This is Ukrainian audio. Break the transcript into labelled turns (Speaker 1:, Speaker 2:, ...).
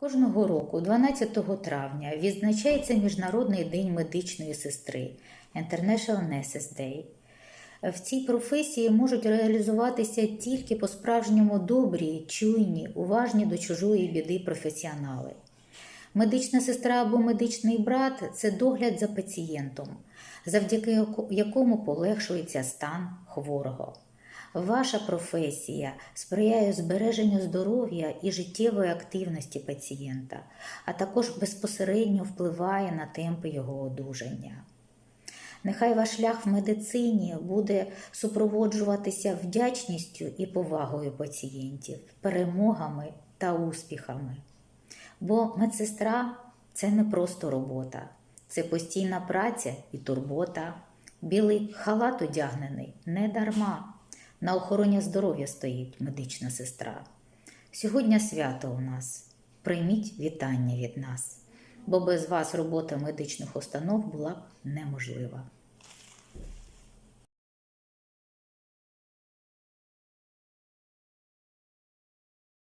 Speaker 1: Кожного року, 12 травня, відзначається Міжнародний день медичної сестри International Nurses Day. В цій професії можуть реалізуватися тільки по-справжньому добрі, чуйні, уважні до чужої біди професіонали. Медична сестра або медичний брат це догляд за пацієнтом, завдяки якому полегшується стан хворого. Ваша професія сприяє збереженню здоров'я і життєвої активності пацієнта, а також безпосередньо впливає на темпи його одужання. Нехай ваш шлях в медицині буде супроводжуватися вдячністю і повагою пацієнтів, перемогами та успіхами. Бо медсестра це не просто робота, це постійна праця і турбота. Білий халат одягнений не дарма. На охороні здоров'я стоїть медична сестра. Сьогодні свято у нас. Прийміть вітання від нас, бо без вас робота медичних установ була б неможлива.